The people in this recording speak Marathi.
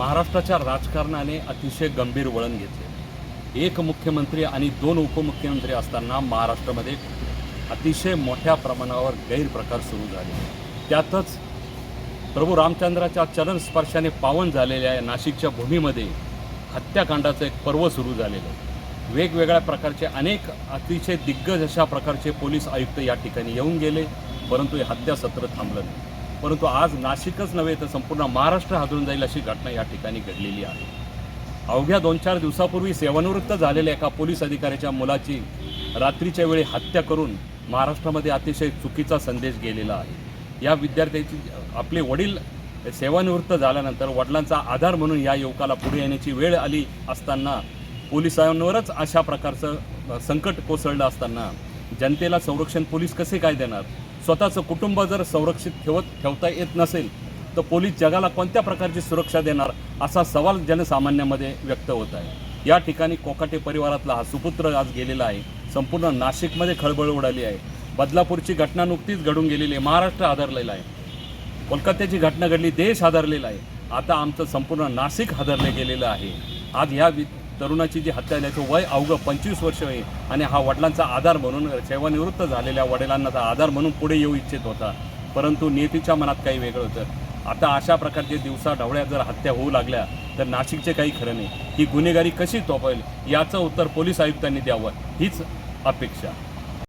महाराष्ट्राच्या राजकारणाने अतिशय गंभीर वळण घेतले. एक मुख्यमंत्री आणि दोन उपमुख्यमंत्री असताना महाराष्ट्रामध्ये अतिशय मोठ्या प्रमाणावर गैरप्रकार सुरू झाले. त्यातच प्रभू रामचंद्राच्या चरण स्पर्शाने पावन झालेल्या या नाशिकच्या भूमीमध्ये हत्याकांडाचं एक पर्व सुरू झालेलं. आहे वेगवेगळ्या प्रकारचे अनेक अतिशय दिग्गज अशा प्रकारचे पोलीस आयुक्त या ठिकाणी येऊन गेले परंतु हे हत्यासत्र थांबलं नाही. परंतु आज नाशिकच नव्हे तर संपूर्ण महाराष्ट्र हादरून जाईल अशी घटना या ठिकाणी घडलेली आहे. अवघ्या दोन चार दिवसापूर्वी सेवानिवृत्त झालेल्या एका पोलीस अधिकाऱ्याच्या मुलाची रात्रीच्या वेळी हत्या करून महाराष्ट्रामध्ये अतिशय चुकीचा संदेश गेलेला आहे. या विद्यार्थ्याची आपले वडील सेवानिवृत्त झाल्यानंतर वडिलांचा आधार म्हणून या युवकाला पुढे येण्याची वेळ आली असताना पोलिसांवरच अशा प्रकारचं संकट कोसळलं असताना जनतेला संरक्षण पोलीस कसे काय देणार? स्वतःचं कुटुंब जर संरक्षित ठेवत ठेवता येत नसेल तर पोलीस जगाला कोणत्या प्रकारची सुरक्षा देणार असा सवाल जनसामान्यामध्ये व्यक्त होत आहे. या ठिकाणी कोकाटे परिवारातला हा सुपुत्र आज गेलेला आहे. संपूर्ण नाशिकमध्ये खळबळ उडाली आहे. बदलापूरची घटना नुकतीच घडून गेलेली आहे. महाराष्ट्र आधारलेला आहे. कोलकात्याची घटना घडली देश आधारलेला आहे. आता आमचं संपूर्ण नाशिक हादरले गेलेलं आहे. आज ह्या वि तरुणाची जी हत्या झाल्याचं वय अवघं पंचवीस वर्ष आहे आणि हा वडिलांचा आधार म्हणून सेवानिवृत्त झालेल्या वडिलांनाचा आधार म्हणून पुढे येऊ इच्छित होता. परंतु नियतीच्या मनात काही वेगळं होतं. आता अशा प्रकारचे दिवसा ढवळ्या जर हत्या होऊ लागल्या तर नाशिकचे काही खरं नाही. ही गुन्हेगारी कशी तोपेल याचं उत्तर पोलीस आयुक्तांनी द्यावं हीच अपेक्षा.